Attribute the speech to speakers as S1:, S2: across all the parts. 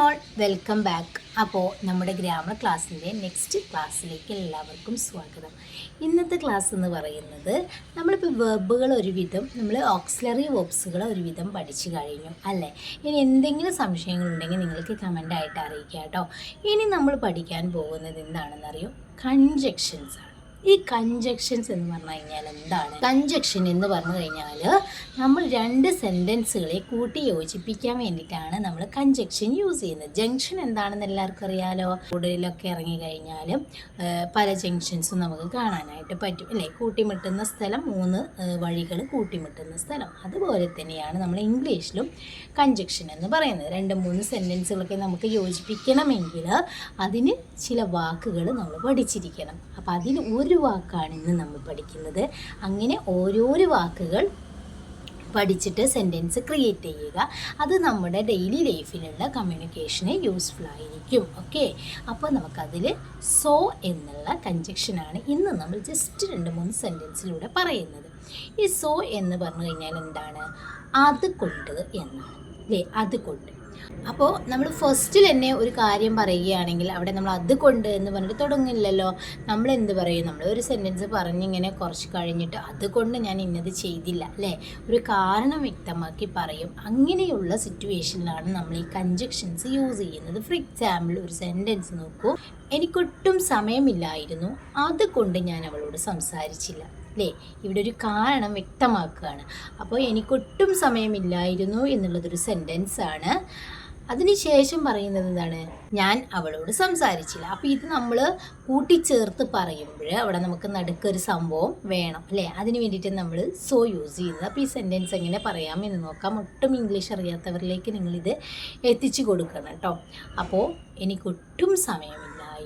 S1: All welcome back അപ്പോൾ നമ്മുടെ grammar ക്ലാസ്സിന്റെ നെക്സ്റ്റ് ക്ലാസ്സിലേക്ക് എല്ലാവർക്കും സ്വാഗതം. ഇന്നത്തെ ക്ലാസ് എന്ന് പറയുന്നത് നമ്മളിപ്പോൾ വെർബുകൾ ഒരുവിധം നമ്മൾ ഓക്സിലറി വെബ്സുകൾ ഒരുവിധം പഠിച്ചു കഴിഞ്ഞു അല്ലേ? ഇനി എന്തെങ്കിലും സംശയങ്ങളുണ്ടെങ്കിൽ നിങ്ങൾക്ക് കമന്റായിട്ട് അറിയിക്കുക കേട്ടോ. ഇനി നമ്മൾ പഠിക്കാൻ പോകുന്നത് എന്താണെന്നറിയോ? കൺജക്ഷൻസ് ഈ കൺജക്ഷൻസ് എന്ന് പറഞ്ഞു കഴിഞ്ഞാൽ എന്താണ്? കൺജക്ഷൻ എന്ന് പറഞ്ഞു കഴിഞ്ഞാൽ നമ്മൾ രണ്ട് സെന്റൻസുകളെ കൂട്ടി യോജിപ്പിക്കാൻ വേണ്ടിയിട്ടാണ് നമ്മൾ കൺജക്ഷൻ യൂസ് ചെയ്യുന്നത്. ജംഗ്ഷൻ എന്താണെന്ന് എല്ലാവർക്കും അറിയാലോ? കൂടുതലൊക്കെ ഇറങ്ങി കഴിഞ്ഞാലും പല ജംഗ്ഷൻസും നമുക്ക് കാണാനായിട്ട് പറ്റും. അല്ലേ? കൂട്ടിമുട്ടുന്ന സ്ഥലം മൂന്ന് വഴികൾ കൂട്ടിമുട്ടുന്ന സ്ഥലം. അതുപോലെ തന്നെയാണ് നമ്മൾ ഇംഗ്ലീഷിലും കൺജക്ഷൻ എന്ന് പറയുന്നത്. രണ്ട് മൂന്ന് സെന്റൻസുകളൊക്കെ നമുക്ക് യോജിപ്പിക്കണമെങ്കിൽ അതിന് ചില വാക്കുകൾ നമ്മൾ പഠിച്ചിരിക്കണം. അപ്പോൾ അതിന് ഒരു വാക്കാണ് ഇന്ന് നമ്മൾ പഠിക്കുന്നത്. അങ്ങനെ ഓരോരോ വാക്കുകൾ പഠിച്ചിട്ട് സെന്റൻസ് ക്രിയേറ്റ് ചെയ്യുക. അത് നമ്മുടെ ഡെയിലി ലൈഫിലുള്ള കമ്മ്യൂണിക്കേഷന് യൂസ്ഫുൾ ആയിരിക്കും. ഓക്കെ അപ്പോൾ നമുക്കതിൽ സോ എന്നുള്ള കഞ്ചക്ഷനാണ് ഇന്ന് നമ്മൾ ജസ്റ്റ് രണ്ട് മൂന്ന് സെന്റൻസിലൂടെ പറയുന്നത്. ഈ സോ എന്ന് പറഞ്ഞു കഴിഞ്ഞാൽ എന്താണ്? അതുകൊണ്ട് എന്നാണ്. അല്ലേ അത് കൊണ്ട് അപ്പോൾ നമ്മൾ ഫസ്റ്റിൽ തന്നെ ഒരു കാര്യം പറയുകയാണെങ്കിൽ അവിടെ നമ്മൾ അത് കൊണ്ട് എന്ന് പറഞ്ഞിട്ട് തുടങ്ങില്ലല്ലോ. നമ്മൾ എന്ത് പറയും? നമ്മൾ ഒരു സെന്റൻസ് പറഞ്ഞിങ്ങനെ കുറച്ച് കഴിഞ്ഞിട്ട് അതുകൊണ്ട് ഞാൻ ഇന്നത് ചെയ്തില്ല അല്ലേ? ഒരു കാരണം വ്യക്തമാക്കി പറയും. അങ്ങനെയുള്ള സിറ്റുവേഷനിലാണ് നമ്മൾ ഈ കഞ്ചക്ഷൻസ് യൂസ് ചെയ്യുന്നത്. ഫോർ എക്സാമ്പിൾ ഒരു സെന്റൻസ് നോക്കൂ. എനിക്കൊട്ടും സമയമില്ലായിരുന്നു. അതുകൊണ്ട് ഞാൻ അവളോട് സംസാരിച്ചില്ല. അല്ലേ? ഇവിടെ ഒരു കാരണം വ്യക്തമാക്കുകയാണ്. അപ്പോൾ എനിക്കൊട്ടും സമയമില്ലായിരുന്നു എന്നുള്ളതൊരു സെന്റൻസ് ആണ്. അതിനുശേഷം പറയുന്നത് എന്താണ്? ഞാൻ അവളോട് സംസാരിച്ചില്ല. അപ്പോൾ ഇത് നമ്മൾ കൂട്ടിച്ചേർത്ത് പറയുമ്പോൾ അവിടെ നമുക്ക് നടുക്കൊരു സംഭവം വേണം അല്ലേ? അതിന് വേണ്ടിയിട്ട് നമ്മൾ സോ യൂസ് ചെയ്യുന്നത്. അപ്പോൾ ഈ സെന്റൻസ് എങ്ങനെ പറയാം എന്ന് നോക്കാം. ഒട്ടും ഇംഗ്ലീഷ് അറിയാത്തവരിലേക്ക് നിങ്ങളിത് എത്തിച്ചു കൊടുക്കണം കേട്ടോ. അപ്പോൾ എനിക്കൊട്ടും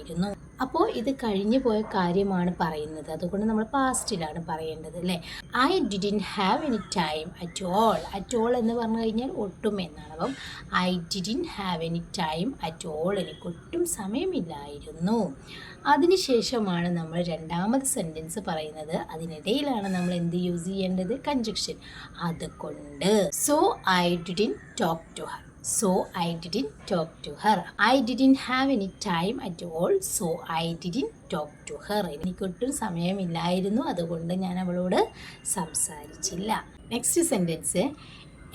S1: സമയമില്ലായിരുന്നു അപ്പോൾ ഇത് കഴിഞ്ഞു പോയ കാര്യമാണ് പറയുന്നത്. അതുകൊണ്ട് നമ്മൾ പാസ്റ്റിലാണ് പറയേണ്ടത് അല്ലേ? I didn't have any time at all at all എന്ന് പറഞ്ഞു കഴിഞ്ഞാൽ ഒട്ടും എന്നാണ്. അപ്പം I didn't have any time at all എനിക്ക് ഒട്ടും സമയമില്ലായിരുന്നു. അതിനുശേഷമാണ് നമ്മൾ രണ്ടാമത് സെന്റൻസ് പറയുന്നത്. അതിനിടയിലാണ് നമ്മൾ എന്ത് യൂസ് ചെയ്യേണ്ടത്? കഞ്ചക്ഷൻ അതുകൊണ്ട്. So I didn't talk to her so I didn't talk to her I didn't have any time at all so I didn't talk to her എനിക്കൊട്ടും സമയമില്ലായിരുന്നു. അതുകൊണ്ട് ഞാൻ അവളോട് സംസാരിച്ചില്ല. നെക്സ്റ്റ് സെന്റൻസ്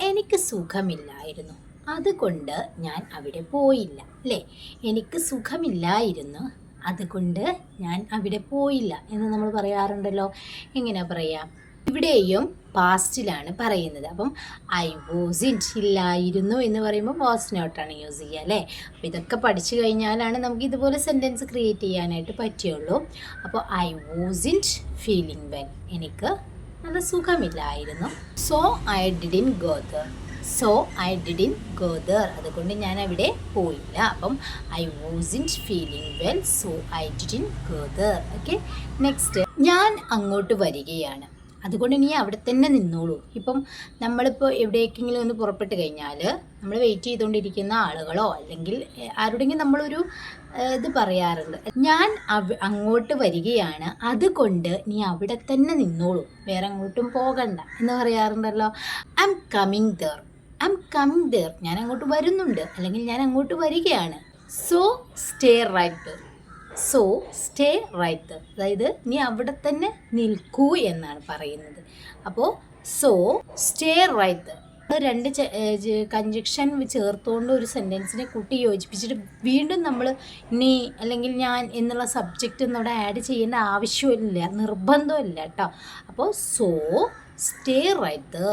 S1: എനിക്ക് സുഖമില്ലായിരുന്നു. അതുകൊണ്ട് ഞാൻ അവിടെ പോയില്ല. അല്ലേ? എനിക്ക് സുഖമില്ലായിരുന്നു. അതുകൊണ്ട് ഞാൻ അവിടെ പോയില്ല എന്ന് നമ്മൾ പറയാറുണ്ടല്ലോ. എങ്ങനെ പറയുക ഇവിടെയും പാസ്റ്റിലാണ് പറയുന്നത്. അപ്പം ഐ വാസ് ഇറ്റ് ഇല്ലായിരുന്നു എന്ന് പറയുമ്പോൾ വാസ് നോട്ടാണ് യൂസ് ചെയ്യുക അല്ലേ? അപ്പോൾ ഇതൊക്കെ പഠിച്ചു കഴിഞ്ഞാലാണ് നമുക്ക് ഇതുപോലെ സെന്റൻസ് ക്രിയേറ്റ് ചെയ്യാനായിട്ട് പറ്റുള്ളൂ. അപ്പോൾ I wasn't feeling well എനിക്ക് നല്ല സുഖമില്ലായിരുന്നു. So I didn't go there so I didn't go there അതുകൊണ്ട് ഞാൻ അവിടെ പോയില്ല. അപ്പം I wasn't feeling well so I didn't go there okay next ഞാൻ അങ്ങോട്ട് വരികയാണ്. അതുകൊണ്ട് നീ അവിടെ തന്നെ നിന്നോളൂ. ഇപ്പം നമ്മളിപ്പോൾ എവിടേക്കെങ്കിലും ഒന്ന് പുറപ്പെട്ട് കഴിഞ്ഞാൽ നമ്മൾ വെയിറ്റ് ചെയ്തുകൊണ്ടിരിക്കുന്ന ആളുകളോ അല്ലെങ്കിൽ ആരുടെങ്കിലും നമ്മളൊരു ഇത് പറയാറുണ്ട്. ഞാൻ അങ്ങോട്ട് വരികയാണ്. അതുകൊണ്ട് നീ അവിടെ തന്നെ നിന്നോളൂ. വേറെ അങ്ങോട്ടും പോകണ്ട എന്ന് പറയാറുണ്ടല്ലോ. I'm coming there I'm coming there ഞാൻ അങ്ങോട്ട് വരുന്നുണ്ട്. അല്ലെങ്കിൽ ഞാൻ അങ്ങോട്ട് വരികയാണ്. So stay right so stay right അതായത് നീ അവിടെ തന്നെ നിൽക്കൂ എന്നാണ് പറയുന്നത്. അപ്പോൾ സോ സ്റ്റേ റൈറ്റ് രണ്ട് കഞ്ചക്ഷൻ ചേർത്തുകൊണ്ട് ഒരു സെന്റൻസിനെ കൂട്ടി യോജിപ്പിച്ചിട്ട് വീണ്ടും നമ്മൾ നീ അല്ലെങ്കിൽ ഞാൻ എന്നുള്ള സബ്ജക്റ്റ് ഒന്നും ആഡ് ചെയ്യേണ്ട ആവശ്യമില്ല. നിർബന്ധമില്ല കേട്ടോ അപ്പോൾ സോ സ്റ്റേ റൈറ്റ്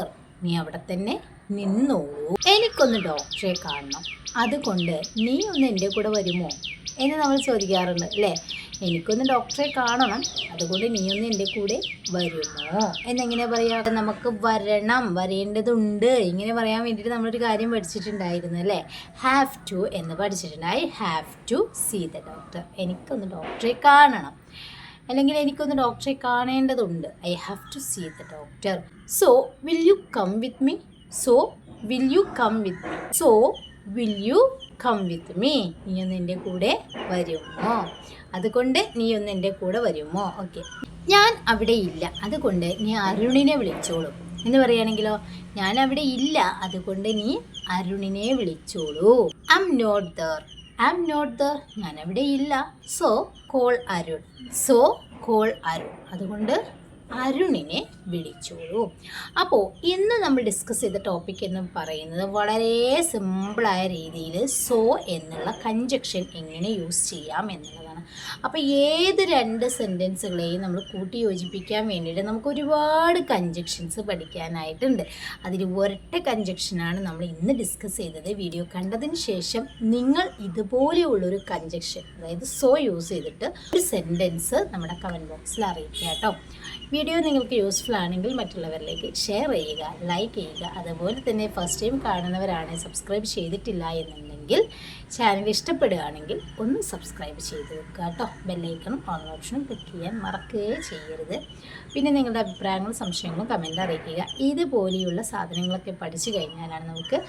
S1: നീ അവിടെ തന്നെ നിന്നോളൂ. എനിക്കൊന്ന് ഡോക്ടറെ കാണണം. അതുകൊണ്ട് നീ ഒന്ന് എന്റെ കൂടെ വരുമോ? എന്ന് നമ്മൾ ചോദിക്കാറുണ്ട് അല്ലേ? എനിക്കൊന്ന് ഡോക്ടറെ കാണണം. അതുകൊണ്ട് നീ ഒന്ന് എന്റെ കൂടെ വരുമോ? എന്നെങ്ങനെ പറയാ? നമുക്ക് വരണം. വരേണ്ടതുണ്ട്. ഇങ്ങനെ പറയാൻ വേണ്ടിയിട്ട് നമ്മളൊരു കാര്യം പഠിച്ചിട്ടുണ്ടായിരുന്നു അല്ലേ? ഹാവ് ടു എന്ന് പഠിച്ചിട്ടുണ്ടായി. Have to see the doctor എനിക്കൊന്ന് ഡോക്ടറെ കാണണം. അല്ലെങ്കിൽ എനിക്കൊന്ന് ഡോക്ടറെ കാണേണ്ടതുണ്ട്. I have to see the doctor so will you come with me so will you come with me so will you come with me നീ ഒന്ന് എന്റെ കൂടെ വരുമോ? അതുകൊണ്ട് നീ ഒന്ന് എന്റെ കൂടെ വരുമോ? ഓക്കെ ഞാൻ അവിടെ ഇല്ല. അതുകൊണ്ട് നീ അരുണിനെ വിളിച്ചോളൂ. എന്ന് പറയുകയാണെങ്കിലോ ഞാൻ അവിടെ ഇല്ല. അതുകൊണ്ട് നീ അരുണിനെ വിളിച്ചോളൂ. I'm not there I'm not there ഞാൻ അവിടെ ഇല്ല. So call Arun. So call Arun. അതുകൊണ്ട് അരുണിനെ വിളിച്ചോളൂ. അപ്പോൾ ഇന്ന് നമ്മൾ ഡിസ്കസ് ചെയ്ത ടോപ്പിക് എന്ന് പറയുന്നത് വളരെ സിമ്പിളായ രീതിയിൽ സോ എന്നുള്ള കഞ്ചക്ഷൻ എങ്ങനെ യൂസ് ചെയ്യാം എന്നുള്ളതാണ്. അപ്പോൾ ഏത് രണ്ട് സെന്റൻസുകളെയും നമ്മൾ കൂട്ടി യോജിപ്പിക്കാൻ വേണ്ടിയിട്ട് നമുക്ക് ഒരുപാട് കഞ്ചക്ഷൻസ് പഠിക്കാനായിട്ടുണ്ട്. അതിൽ ഒരൊറ്റ കഞ്ചക്ഷനാണ് നമ്മൾ ഇന്ന് ഡിസ്കസ് ചെയ്തത്. വീഡിയോ കണ്ടതിന് ശേഷം നിങ്ങൾ ഇതുപോലെയുള്ളൊരു കഞ്ചക്ഷൻ അതായത് സോ യൂസ് ചെയ്തിട്ട് ഒരു സെന്റൻസ് നമ്മുടെ കമന്റ് ബോക്സിൽ അറിയിക്കുക കേട്ടോ. വീഡിയോ നിങ്ങൾക്ക് യൂസ്ഫുൾ ആണെങ്കിൽ മറ്റുള്ളവരിലേക്ക് ഷെയർ ചെയ്യുക ലൈക്ക് ചെയ്യുക. അതുപോലെ തന്നെ ഫസ്റ്റ് ടൈം കാണുന്നവരാണ് സബ്സ്ക്രൈബ് ചെയ്തിട്ടില്ല എന്നുണ്ടെങ്കിൽ ചാനൽ ഇഷ്ടപ്പെടുകയാണെങ്കിൽ ഒന്ന് സബ്സ്ക്രൈബ് ചെയ്ത് വെക്കുക കേട്ടോ. ബെല്ലൈക്കണം ഓൺ ഓപ്ഷനും ക്ലിക്ക് ചെയ്യാൻ മറക്കുകയേ ചെയ്യരുത്. പിന്നെ നിങ്ങളുടെ അഭിപ്രായങ്ങളും സംശയങ്ങളും കമന്റ് അറിയിക്കുക. ഇതുപോലെയുള്ള സാധനങ്ങളൊക്കെ പഠിച്ചു കഴിഞ്ഞാലാണ് നമുക്ക്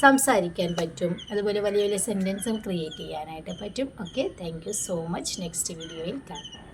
S1: സംസാരിക്കാൻ പറ്റും. അതുപോലെ വലിയ വലിയ സെന്റൻസുകൾ ക്രിയേറ്റ് ചെയ്യാനായിട്ട് പറ്റും. Okay thank so much next വീഡിയോയിൽ കാണാം.